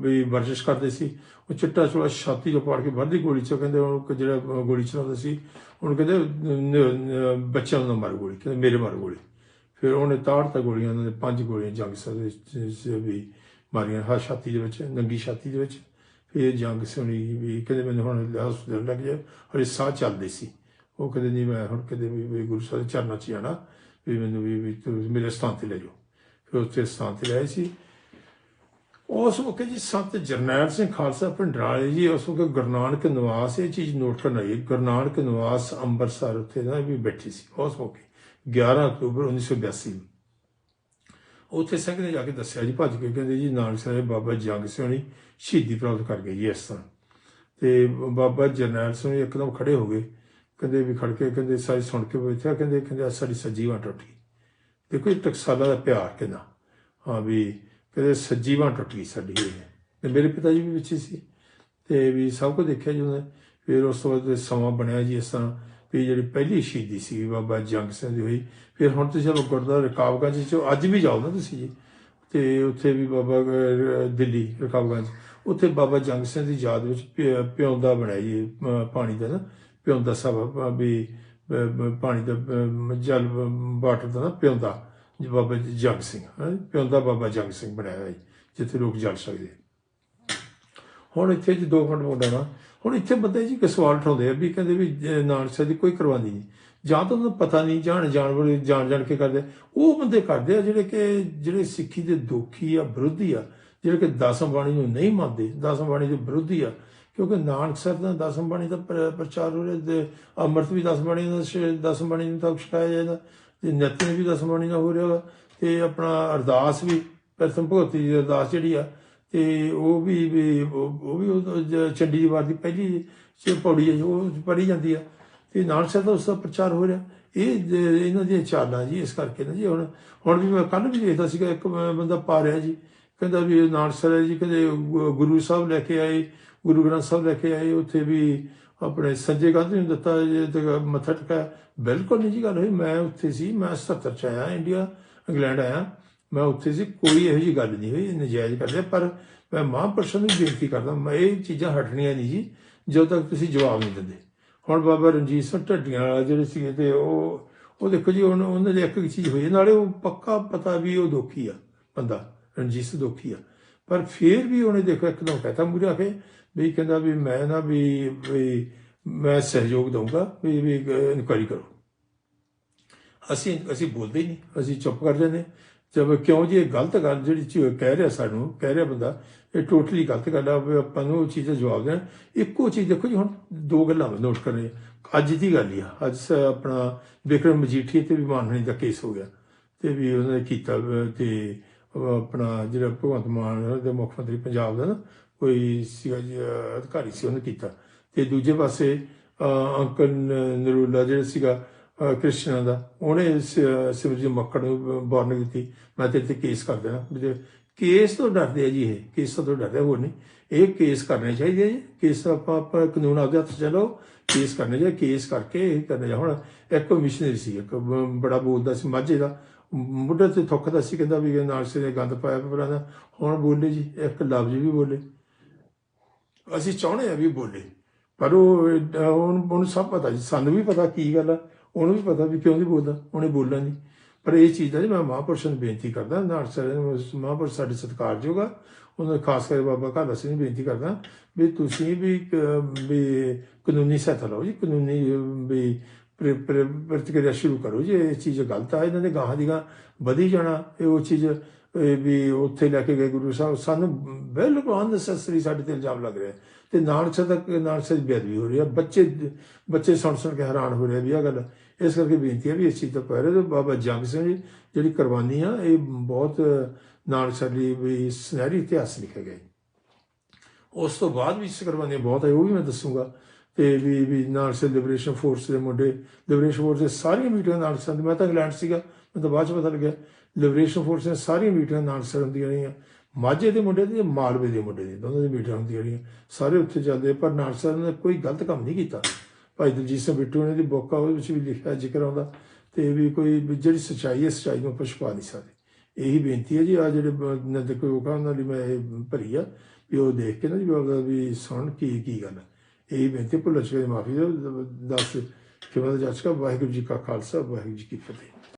Speaker 1: ਵੀ ਵਰਜਿਸ਼ ਕਰਦੇ ਸੀ। ਉਹ ਚਿੱਟਾ ਚੋਲਾ ਛਾਤੀ ਤੋਂ ਪਾੜ ਕੇ ਵੱਧਦੀ ਗੋਲੀ ਚ ਕਹਿੰਦੇ ਉਹ ਜਿਹੜਾ ਗੋਲੀ ਚਲਾਉਂਦਾ ਸੀ, ਉਹਨੂੰ ਕਹਿੰਦੇ ਬੱਚਿਆਂ ਨੂੰ ਨਾ ਮਾਰ ਗੋਲੀ, ਕਹਿੰਦੇ ਮੇਰੇ ਮਾਰ ਗੋਲੀ। ਫਿਰ ਉਹਨੇ ਤਾੜਤਾ ਗੋਲੀਆਂ, ਉਹਨਾਂ ਨੇ ਪੰਜ ਗੋਲੀਆਂ ਜੰਗ ਸਿੰਘ ਵੀ ਮਾਰੀਆਂ, ਹਰ ਛਾਤੀ ਦੇ ਵਿੱਚ, ਨੰਗੀ ਛਾਤੀ ਦੇ ਵਿੱਚ। ਫਿਰ ਜੰਗ ਸੁਣੀ ਵੀ ਕਹਿੰਦੇ ਮੈਨੂੰ ਹੁਣ ਹਸਪਤਾਲ ਲੱਗ ਜਾ ਹਰੇ ਸਾਹ ਚੱਲਦੇ ਸੀ। ਉਹ ਕਹਿੰਦੇ, ਨਹੀਂ, ਮੈਂ ਹੁਣ ਕਦੇ ਵੀ ਗੁਰੂ ਸਾਹਿਬ ਦੇ ਚਰਨਾਂ 'ਚ ਜਾਣਾ ਵੀ ਮੈਨੂੰ ਵੀ ਮੇਰੇ ਸਥਾਨ ਤੇ ਲੈ ਜਾਓ। ਫਿਰ ਉੱਥੇ ਸਥਾਨ ਤੇ ਲਏ ਸੀ। ਉਸ ਮੌਕੇ ਜੀ ਸੰਤ ਜਰਨੈਲ ਸਿੰਘ ਖਾਲਸਾ ਭੰਡਰਾਲੇ ਜੀ, ਉਸ ਮੌਕੇ ਗੁਰੂ ਨਾਨਕ ਨਿਵਾਸ, ਇਹ ਚੀਜ਼ ਨੋਟ ਕਰਨਾ ਹੈ, ਗੁਰੂ ਨਾਨਕ ਨਿਵਾਸ ਅੰਮ੍ਰਿਤਸਰ ਉੱਥੇ ਨਾ ਵੀ ਬੈਠੀ ਸੀ, ਉਸ ਮੌਕੇ 11 ਅਕਤੂਬਰ 1982 ਨੂੰ। ਉੱਥੇ ਸਿੰਘ ਨੇ ਜਾ ਕੇ ਦੱਸਿਆ ਜੀ, ਭੱਜ ਕੇ ਕਹਿੰਦੇ ਜੀ, ਨਾਨਕ ਸਾਹਿਬ, ਬਾਬਾ ਜੰਗ ਸਿੰਘ ਸ਼ਹੀਦੀ ਪ੍ਰਾਪਤ ਕਰ ਗਏ ਜੀ ਇਸ ਤਰ੍ਹਾਂ। ਤੇ ਬਾਬਾ ਜਰਨੈਲ ਸਿੰਘ ਇੱਕਦਮ ਖੜੇ ਹੋ ਗਏ, ਕਹਿੰਦੇ ਵੀ ਖੜ ਕੇ, ਕਹਿੰਦੇ ਸਾਰੀ ਸੁਣ ਕੇ ਬੈਠਿਆ, ਕਹਿੰਦੇ ਕਹਿੰਦੇ ਆਹ ਸਾਡੀ ਸੱਜੀ ਬਾਂਹ ਟੁੱਟ ਦੇਖੋ ਇਹ ਟਕਸਾਲਾ ਦਾ ਪਿਆਰ ਕਿੰਨਾ, ਹਾਂ ਵੀ ਕਦੇ ਸੱਜੀ ਬਾਂਹ ਟੁੱਟ ਗਈ ਸਾਡੀ ਹੋਈ ਹੈ। ਤੇ ਮੇਰੇ ਪਿਤਾ ਜੀ ਵੀ ਵਿੱਚ ਸੀ। ਤੇ ਵੀ ਸਭ ਕੁਝ ਦੇਖਿਆ ਜੀ ਉਹਨੇ। ਫਿਰ ਉਸ ਤੋਂ ਬਾਅਦ ਸਮਾਂ ਬਣਿਆ ਜੀ ਇਸ ਤਰ੍ਹਾਂ ਵੀ ਜਿਹੜੀ ਪਹਿਲੀ ਸ਼ਹੀਦੀ ਸੀ ਬਾਬਾ ਜੰਗ ਸਿੰਘ ਦੀ ਹੋਈ। ਫਿਰ ਹੁਣ ਤੁਸੀਂ ਚਲੋ ਗੁਰਦੁਆਰਾ ਰਕਾਬਗੰਜ ਚ ਅੱਜ ਵੀ ਜਾਓ ਨਾ ਤੁਸੀਂ ਜੀ। ਤੇ ਉੱਥੇ ਵੀ ਬਾਬਾ ਦਿੱਲੀ ਰਕਾਬਗੰਜ। ਉੱਥੇ ਬਾਬਾ ਜੰਗ ਸਿੰਘ ਦੀ ਯਾਦ ਵਿੱਚ ਪਿ- ਪਿਉਂਦਾ ਬਣਾਇਆ ਜੀ ਪਾਣੀ ਦਾ ਨਾ। ਪਿਉਂਦਾ ਸਾਹਿਬ ਵੀ ਪਾਣੀ ਦਾ ਜਲ ਵਾਟਰ ਦਾ ਨਾ ਪਿਉਂਦਾ ਬਾਬਾ ਜੰਗ ਸਿੰਘ ਹੈਂ, ਪਿਉਂਦਾ ਬਾਬਾ ਜੰਗ ਸਿੰਘ ਬਣਾਇਆ ਹੋਇਆ ਜੀ, ਜਿੱਥੇ ਲੋਕ ਜਲ ਸਕਦੇ ਹੁਣ ਇੱਥੇ ਜੀ ਦੋ ਖੰਡ ਮੁੰਡਾ ਨਾ ਹੁਣ ਇੱਥੇ ਬੰਦੇ ਜੀ ਕਿ ਸਵਾਲ ਉਠਾਉਂਦੇ ਆ ਵੀ ਕਹਿੰਦੇ ਵੀ ਜੇ ਨਾਨਕ ਸਾਹਿਬ ਦੀ ਕੋਈ ਕੁਰਬਾਨੀ ਨਹੀਂ ਜਾਂ ਤਾਂ ਉਹਨਾਂ ਪਤਾ ਨਹੀਂ ਜਾਣ ਜਾਣਵਰ ਜਾਣ ਜਾਣ ਕੇ ਕਰਦੇ ਉਹ ਬੰਦੇ ਕਰਦੇ ਆ ਜਿਹੜੇ ਕਿ ਜਿਹੜੇ ਸਿੱਖੀ ਦੇ ਦੋਖੀ ਆ ਵਿਰੋਧੀ ਆ ਜਿਹੜੇ ਕਿ ਦਸਮ ਬਾਣੀ ਨੂੰ ਨਹੀਂ ਮੰਨਦੇ ਦਸਮ ਬਾਣੀ ਦੇ ਵਿਰੋਧੀ ਆ। ਕਿਉਂਕਿ ਨਾਨਕ ਸਾਹਿਬ ਦਾ ਦਸਮ ਬਾਣੀ ਦਾ ਪ੍ਰਚਾਰ ਹੋ ਰਿਹਾ ਅੰਮ੍ਰਿਤ ਵੀ ਦਸਮ ਬਾਣੀ ਦਾ ਦਸਮ ਬਾਣੀ ਨੂੰ ਤਾਂ ਛਕਾਇਆ ਜਾਂਦਾ। ਤੇ ਨਿਤਨ ਵੀ ਦਸਮ ਬਾਣੀ ਦਾ ਹੋ ਰਿਹਾ ਵਾ। ਤੇ ਆਪਣਾ ਅਰਦਾਸ ਵੀ ਪ੍ਰਥਮ ਭਗਤੀ ਦੀ ਅਰਦਾਸ ਜਿਹੜੀ ਆ, ਤੇ ਉਹ ਵੀ ਉਹ ਵੀ ਉਹ ਚੰਡੀ ਦੀ ਵਾਰ ਦੀ ਪਹਿਲੀ ਚ ਪੌੜੀ ਹੈ ਉਹ ਪੜੀ ਜਾਂਦੀ ਆ। ਤੇ ਨਾਨਕ ਸਾਹਿਬ ਦਾ ਉਸ ਦਾ ਪ੍ਰਚਾਰ ਹੋ ਰਿਹਾ। ਇਹ ਜ- ਇਹਨਾਂ ਦੀਆਂ ਚਾਲਾਂ ਜੀ, ਇਸ ਕਰਕੇ ਨਾ ਜੀ, ਹੁਣ ਹੁਣ ਵੀ ਮੈਂ ਕੱਲ ਵੀ ਦੇਖਦਾ ਸੀਗਾ, ਇੱਕ ਬੰਦਾ ਪਾ ਰਿਹਾ ਜੀ। ਕਹਿੰਦਾ ਵੀ ਇਹ ਨਾਨਸਰ ਹੈ ਜੀ, ਕਹਿੰਦੇ ਗੁ- ਗੁਰੂ ਸਾਹਿਬ ਲੈ ਕੇ ਆਏ, ਗੁਰੂ ਗ੍ਰੰਥ ਸਾਹਿਬ ਲੈ ਕੇ ਆਏ, ਉੱਥੇ ਵੀ ਆਪਣੇ ਸੱਜੇ ਗਾਂਧੀ ਨੂੰ ਦਿੱਤਾ ਜੇ ਤੇ ਮੱਥਾ ਟਿਕਾਇਆ। ਬਿਲਕੁਲ ਨਹੀਂ ਜੀ ਗੱਲ ਹੋਈ। ਮੈਂ ਉੱਥੇ ਸੀ, ਮੈਂ 77 ਚ ਆਇਆ, ਇੰਡੀਆ, ਇੰਗਲੈਂਡ ਆਇਆ। ਮੈਂ ਉੱਥੇ ਸੀ, ਕੋਈ ਇਹੋ ਜੀ ਗੱਲ ਨਹੀਂ ਹੋਈ, ਨਜਾਇਜ਼ ਕਰਦੇ ਪਰ ਮੈਂ ਮਹਾਂਪੁਰਸ਼ਾਂ ਨੂੰ ਬੇਨਤੀ ਕਰਦਾ, ਮੈਂ ਇਹ ਚੀਜ਼ਾਂ ਹਟਣੀਆਂ ਨਹੀਂ ਜੀ, ਜਦੋਂ ਤੱਕ ਤੁਸੀਂ ਜਵਾਬ ਨਹੀਂ ਦਿੰਦੇ। ਹੁਣ ਬਾਬਾ ਰਣਜੀਤ ਸਿੰਘ ਢੱਡੀਆਂ ਵਾਲਾ ਜਿਹੜੇ ਸੀਗੇ ਤੇ ਉਹ ਉਹ ਦੇਖੋ ਜੀ, ਹੁਣ ਉਹਨਾਂ ਦੀ ਇੱਕ ਚੀਜ਼ ਹੋਈ ਨਾਲੇ ਉਹ ਪੱਕਾ ਪਤਾ ਵੀ ਉਹ ਦੋਖੀ ਆ, ਬੰਦਾ, ਰਣਜੀਤ ਸਿੰਘ ਦੋਖੀ ਆ। ਪਰ ਫਿਰ ਵੀ ਉਹਨੇ ਦੇਖੋ ਇੱਕਦਮ ਕਹਤਾ ਮੂਰੇ ਆ ਕੇ ਵੀ ਕਹਿੰਦਾ ਵੀ ਮੈਂ ਨਾ ਵੀ ਵੀ ਮੈਂ ਸਹਿਯੋਗ ਦਊਂਗਾ ਵੀ ਵੀ ਇਨਕੁਆਇਰੀ ਕਰੋ। ਅਸੀਂ ਅਸੀਂ ਬੋਲਦੇ ਹੀ ਨਹੀਂ ਅਸੀਂ ਚੁੱਪ ਕਰ ਜਾਂਦੇ ਹਾਂ। ਜਦ ਕਿਉਂ ਜੀ ਇਹ ਗਲਤ ਗੱਲ ਜਿਹੜੀ ਚੀਜ਼ ਕਹਿ ਰਿਹਾ ਸਾਨੂੰ ਕਹਿ ਰਿਹਾ ਬੰਦਾ ਇਹ ਟੋਟਲੀ ਗਲਤ ਗੱਲ ਆ ਵੀ ਆਪਾਂ ਨੂੰ ਉਹ ਚੀਜ਼ ਦਾ ਜਵਾਬ ਦੇਣ। ਇੱਕੋ ਚੀਜ਼ ਦੇਖੋ ਜੀ ਹੁਣ ਦੋ ਗੱਲਾਂ ਨੋਟ ਕਰ ਰਹੇ ਅੱਜ ਦੀ ਗੱਲ ਹੀ ਆ ਅੱਜ ਸ- ਆਪਣਾ ਵਿਕਰਮ ਮਜੀਠੀ ਤੇ ਵੀ ਮਾਨਹਾਨੀ ਦਾ ਕੇਸ ਹੋ ਗਿਆ। ਤੇ ਵੀ ਉਹਨੇ ਕੀਤਾ ਅਹ, ਤੇ ਆਪਣਾ ਜਿਹੜਾ ਭਗਵੰਤ ਮਾਨ ਦੇ ਮੁੱਖ ਮੰਤਰੀ ਪੰਜਾਬ ਦਾ ਨਾ ਕੋਈ ਸੀਗਾ ਜੀ ਅਧਿਕਾਰੀ ਸੀ ਉਹਨੇ ਕੀਤਾ। ਤੇ ਦੂਜੇ ਪਾਸੇ ਅੰਕਲ ਨ- ਨਰੂਲਾ ਜਿਹੜਾ ਸੀਗਾ ਅਹ, ਕ੍ਰਿਸ਼ਨਾ ਦਾ ਉਹਨੇ ਸ- ਸਿਮਰਜੀਤ ਮੱਕੜ ਨੂੰ ਵਾਰਨਿੰਗ ਦਿੱਤੀ ਮੈਂ ਤੇਰੇ ਤੇ ਕੇਸ ਕਰ ਦੇਣਾ ਕੇਸ ਤੋਂ ਡਰਦੇ ਆ ਜੀ ਇਹ ਕੇਸ ਤੋਂ ਡਰਦੇ ਆ, ਨਹੀਂ। ਇਹ ਕੇਸ ਕਰਨੇ ਚਾਹੀਦੇ ਜੀ। ਕੇਸ ਆਪਾਂ ਆਪਾਂ ਕਾਨੂੰਨ ਆਪਦੇ ਹੱਥ 'ਚ ਚਲੋ ਕੇਸ ਕਰਨੇ ਚਾਹੀਦੇ ਕੇਸ ਕਰਕੇ ਇਹ ਕਰਨੇ ਚਾਹੀਦੇ। ਹੁਣ ਇੱਕ ਮਿਸ਼ਨਰੀ ਸੀ ਇੱਕ ਬੜਾ ਬੋਲਦਾ ਸੀ ਮਾਝੇ ਦਾ। ਮੁੱਢੇ ਤੇ ਥੁੱਕਦਾ ਸੀ ਕਹਿੰਦਾ ਵੀ ਨਾਲ ਸਿਰੇ ਗੰਦ ਪਾਇਆ ਪਿਆ ਦਾ। ਹੁਣ ਬੋਲੇ ਜੀ ਇੱਕ ਲਫ਼ਜ਼ ਵੀ ਬੋਲੇ। ਅਸੀਂ ਚਾਹੁੰਦੇ ਆ ਵੀ ਬੋਲੇ। ਪਰ ਉਹ ਉਹਨੂੰ ਸਭ ਪਤਾ ਜੀ। ਸਾਨੂੰ ਵੀ ਪਤਾ ਕੀ ਗੱਲ ਆ। ਉਹਨੂੰ ਵੀ ਪਤਾ ਵੀ ਕਿਉਂ ਨਹੀਂ ਬੋਲਦਾ। ਉਹਨੇ ਬੋਲਣਾ ਨਹੀਂ। ਪਰ ਇਹ ਚੀਜ਼ ਦਾ ਜੀ ਮੈਂ ਮਹਾਂਪੁਰਸ਼ ਨੂੰ ਬੇਨਤੀ ਕਰਦਾ। ਨਾਲ ਸਾਰੇ ਮਹਾਂਪੁਰਸ਼ ਸਾਡੇ ਸਤਿਕਾਰਯੋਗ ਆ। ਉਹਨਾਂ ਖਾਸ ਕਰਕੇ ਬਾਬਾ ਕਾਲਾ ਸਿੰਘ ਨੂੰ ਬੇਨਤੀ ਕਰਦਾ ਵੀ ਤੁਸੀਂ ਵੀ ਵੀ ਕਾਨੂੰਨੀ ਸਹਾਇਤਾ ਲਓ ਜੀ। ਕਾਨੂੰਨੀ, ਵੀ ਪ੍ਰਤੀਕਿਰਿਆ ਸ਼ੁਰੂ ਕਰੋ ਜੀ। ਇਹ ਚੀਜ਼ ਗਲਤ ਆ। ਇਹਨਾਂ ਦੇ ਗਾਹਾਂ ਦੀ ਗਾਹਾਂ ਵਧੀ ਜਾਣਾ। ਇਹ ਉਹ ਚੀਜ਼ ਵੀ ਉੱਥੇ ਲੈ ਕੇ ਗਏ ਗੁਰੂ ਸਾਹਿਬ। ਸਾਨੂੰ ਬਿਲਕੁਲ ਅਨਸੈਸਰੀ ਸਾਡੇ ਤੇ ਇਲਜ਼ਾਮ ਲੱਗ ਰਿਹਾ ਤੇ ਨਾਨਕ ਤੱਕ, ਨਾਨਕ ਦੀ ਬੇਅਦਬੀ ਹੋ ਰਹੀ ਹੈ। ਬੱਚੇ ਬੱਚੇ ਸੁਣ ਸੁਣ ਕੇ ਹੈਰਾਨ ਹੋ ਰਹੇ ਵੀ ਆ ਗੱਲ। ਇਸ ਕਰਕੇ ਬੇਨਤੀ ਹੈ ਵੀ ਇਸ ਚੀਜ਼ ਤੋਂ ਪਹਿਰੇ ਤੇ ਬਾਬਾ ਜੰਗ ਸਿੰਘ ਜੀ, ਜਿਹੜੀ ਕੁਰਬਾਨੀ ਆ, ਇਹ ਬਹੁਤ ਨਾਨਕ ਲਈ ਵੀ ਸੁਨਹਿਰੀ ਇਤਿਹਾਸ ਲਿਖਿਆ ਗਿਆ ਉਸ ਤੋਂ ਬਾਅਦ ਵੀ ਇਸ ਕੁਰਬਾਨੀਆਂ ਬਹੁਤ ਹੈ ਉਹ ਵੀ ਮੈਂ ਦੱਸੂਗਾ। ਤੇ ਵੀ ਵੀ ਨਾਨਕ ਲਿਬਰੇਸ਼ਨ ਫੋਰਸ ਦੇ ਮੁੰਡੇ ਲਿਬਰੇਸ਼ਨ ਫੋਰਸ ਦੇ ਸਾਰੀਆਂ ਮੀਟਿੰਗਾਂ ਨਾਲ ਸਾਹਿਬ ਮੈਂ ਤਾਂ ਇੰਗਲੈਂਡ ਸੀਗਾ, ਮੈਨੂੰ ਤਾਂ ਬਾਅਦ ਚ ਪਤਾ ਲੱਗਿਆ। ਲਿਬਰੇਸ਼ਨ ਫੋਰਸ ਦੀਆਂ ਸਾਰੀਆਂ ਮੀਟਿੰਗਾਂ ਨਾਨਸਰ ਹੁੰਦੀਆਂ ਰਹੀਆਂ। ਮਾਝੇ ਦੇ ਮੁੰਡੇ ਤੇ ਮਾਲਵੇ ਦੇ ਮੁੰਡੇ ਦੀ ਦੋਨਾਂ ਦੀ ਮੀਟਿੰਗਾਂ ਹੁੰਦੀਆਂ ਰਹੀਆਂ। ਸਾਰੇ ਉੱਥੇ ਜਾਂਦੇ ਪਰ ਨਾਨਕ ਨੇ ਕੋਈ ਗਲਤ ਕੰਮ ਨਹੀਂ ਕੀਤਾ। ਭਾਈ ਦਲਜੀਤ ਸਿੰਘ ਬਿੱਟੂ ਨੇ ਦੀ ਬੁੱਕ ਆ, ਉਹਦੇ ਵਿੱਚ ਵੀ ਲਿਖਿਆ ਜ਼ਿਕਰ ਆਉਂਦਾ। ਤੇ ਵੀ ਕੋਈ ਵੀ ਜਿਹੜੀ ਸੱਚਾਈ ਹੈ, ਸੱਚਾਈ ਨੂੰ ਆਪਾਂ ਛੁਪਾ ਨਹੀਂ ਸਕਦੇ। ਇਹੀ ਬੇਨਤੀ ਹੈ ਜੀ ਆ ਜਿਹੜੇ ਨੰਦਕ ਲੋਕਾਂ ਉਹਨਾਂ ਦੀ ਮੈਂ ਇਹ ਭਰੀ ਆ, ਵੀ ਉਹ ਦੇਖ ਕੇ ਨਾ ਜੀ ਬਾਬਾ ਵੀ ਸੁਣ ਕੀ ਕੀ ਗੱਲ ਹੈ। ਇਹੀ ਬੇਨਤੀ ਭੁੱਲ ਚੁੱਕੇ ਮਾਫੀ ਦਾ ਦੱਸ ਕਿਵੇਂ ਦਾ ਜੱਜ ਕਾ ਵਾਹਿਗੁਰੂ ਜੀ ਕਾ ਖਾਲਸਾ, ਵਾਹਿਗੁਰੂ ਜੀ ਕੀ ਫਤਿਹ।